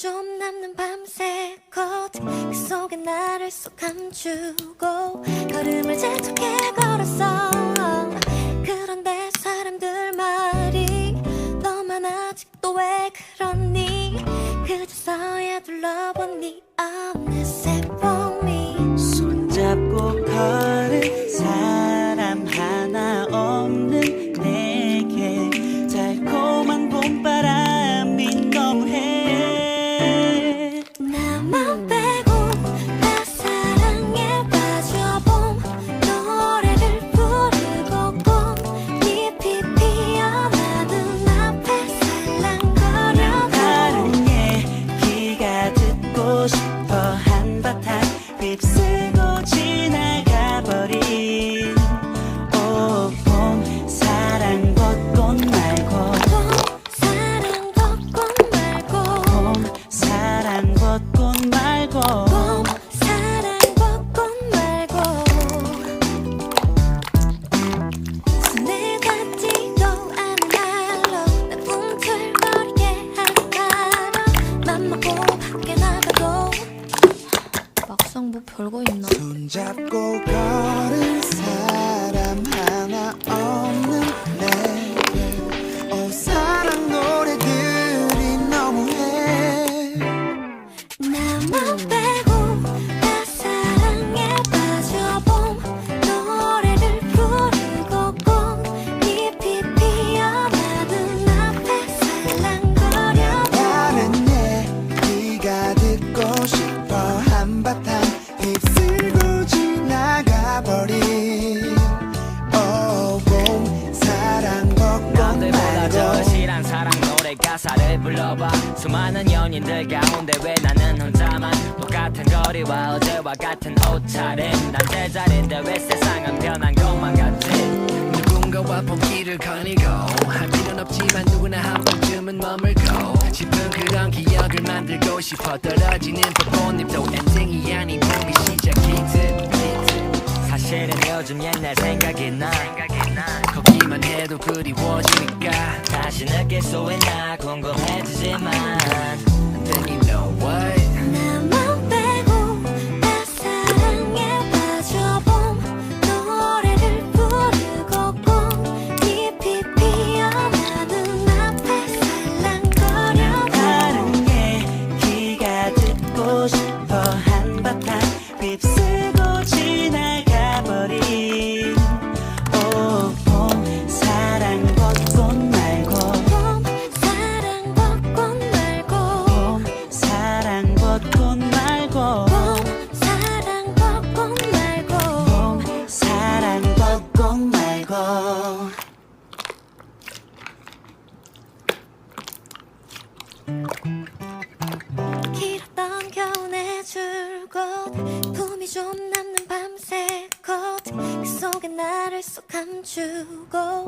좀 남는 밤새 컷그 속에 나를 쏙 감추고 걸음을 재촉해 걸었어. 그런데 사람들 말이 너만 아직도 왜 그러니? 그저서야 둘러본 네 어느새 봄이 손잡고 걸은 사 한바 막상 뭐 별거 있나? 손잡고 걸은 사람 하나 없는 가사를 불러봐. 수많은 연인들 가운데 왜 나는 혼자만? 똑같은 거리와 어제와 같은 옷차림. 난 제자리인데 왜 세상은 변한 것만 같지? 누군가와 봄길을 거니고 할 필요는 없지만 누구나 한 번쯤은 머물고 싶은 그런 기억을 만들고 싶어 떨어지는 벚꽃잎도 엔딩이 아닌 봄이 시작이듯 사실은 요즘 옛날 생각이 나. 걷기만 해도 그리워지니까 다시 느낄 수 있나 궁금해지지만 길었던 겨울의 줄곧 품이 좀 남는 밤새 컷그 속에 나를 쏙 감추고